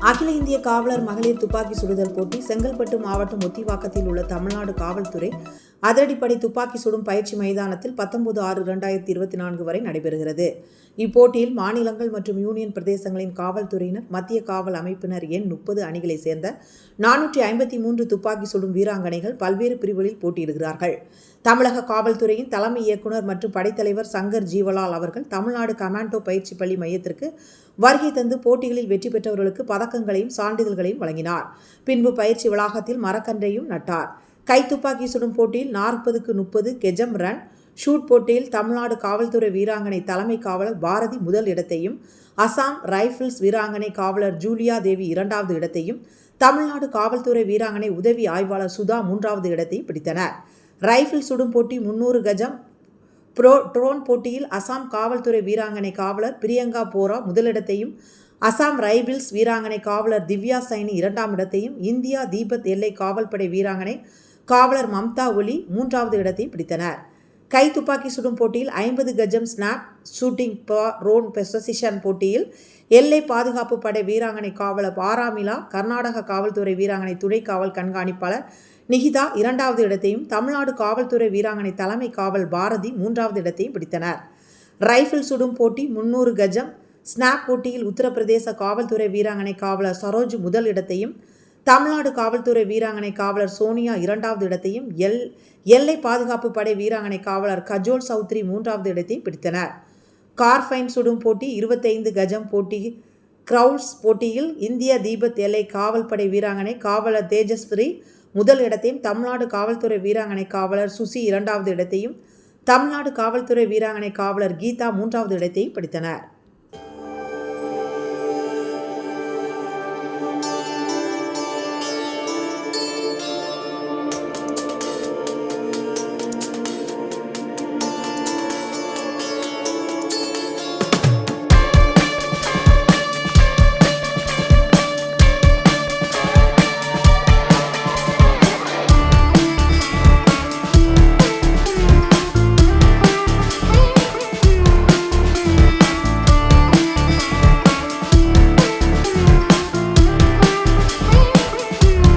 அகில இந்திய காவலர் மகளிர் துப்பாக்கி சுடுதல் போட்டி செங்கல்பட்டு மாவட்டம் ஒத்திவாக்கத்தில் உள்ள தமிழ்நாடு காவல்துறை அதிரடிப்படை துப்பாக்கி சுடும் பயிற்சி மைதானத்தில் பத்தொன்பது ஆறு இரண்டாயிரத்தி இருபத்தி நான்கு வரை நடைபெறுகிறது. இப்போட்டியில் மாநிலங்கள் மற்றும் யூனியன் பிரதேசங்களின் காவல்துறையினர் மத்திய காவல் அமைப்பினர் எண் முப்பது அணிகளை சேர்ந்த நானூற்றி ஐம்பத்தி மூன்று துப்பாக்கி சுடும் வீராங்கனைகள் பல்வேறு பிரிவுகளில் போட்டியிடுகிறார்கள். தமிழக காவல்துறையின் தலைமை இயக்குனர் மற்றும் படைத்தலைவர் சங்கர் ஜீவலால் அவர்கள் தமிழ்நாடு கமாண்டோ பயிற்சி பள்ளி மையத்திற்கு வருகை தந்து போட்டிகளில் வெற்றி பெற்றவர்களுக்கு பதக்கங்களையும் சான்றிதழ்களையும் வழங்கினார். பின்பு பயிற்சி வளாகத்தில் மரக்கன்றையும் நட்டார். கைத்துப்பாக்கி சுடும் போட்டியில் நாற்பதுக்கு முப்பது கெஜம் ரன். ஷூட் போட்டியில் தமிழ்நாடு காவல்துறை வீராங்கனை தலைமை காவலர் பாரதி முதல் இடத்தையும் அசாம் ரைஃபிள்ஸ் வீராங்கனை காவலர் ஜூலியா தேவி இரண்டாவது இடத்தையும் தமிழ்நாடு காவல்துறை வீராங்கனை உதவி ஆய்வாளர் சுதா மூன்றாவது இடத்தையும் பிடித்தனர். ரைஃபிள் சுடும் போட்டி முன்னூறு கஜம். ப்ரோ ட்ரோன் போட்டியில் அசாம் காவல்துறை வீராங்கனை காவலர் பிரியங்கா போரா முதலிடத்தையும் அசாம் ரைபிள்ஸ் வீராங்கனை காவலர் திவ்யா சைனி இரண்டாம் இடத்தையும் இந்தியா தீபத் எல்லை காவல்படை வீராங்கனை காவலர் மம்தா ஒலி மூன்றாவது இடத்தையும் பிடித்தனர். கை துப்பாக்கி சுடும் போட்டியில் ஐம்பது கஜம் snap shooting prone position போட்டியில் எல்லை பாதுகாப்பு படை வீராங்கனை காவலர் பாராமிலா கர்நாடக காவல்துறை வீராங்கனை துணை காவல் கண்காணிப்பாளர் நிகிதா இரண்டாவது இடத்தையும் தமிழ்நாடு காவல்துறை வீராங்கனை தலைமை காவல் பாரதி மூன்றாவது இடத்தையும் பிடித்தனர். ரைஃபிள் சுடும் போட்டி முன்னூறு கஜம் ஸ்னாப் போட்டியில் உத்தரப்பிரதேச காவல்துறை வீராங்கனை காவலர் சரோஜ் முதல் இடத்தையும் தமிழ்நாடு காவல்துறை வீராங்கனை காவலர் சோனியா இரண்டாவது இடத்தையும் எல் எல்லை பாதுகாப்பு படை வீராங்கனை காவலர் கஜோல் சௌத்ரி மூன்றாவது இடத்தையும் பிடித்தனர். கார்ஃபைன் சுடும் போட்டி இருபத்தைந்து கஜம் போட்டி கிரவுட்ஸ் போட்டியில் இந்திய தீபத் எல்லை காவல்படை வீராங்கனை காவலர் தேஜஸ்வரி முதல் இடத்தையும் தமிழ்நாடு காவல்துறை வீராங்கனை காவலர் சுசி இரண்டாவது இடத்தையும் தமிழ்நாடு காவல்துறை வீராங்கனை காவலர் கீதா மூன்றாவது இடத்தையும் பிடித்தனர்.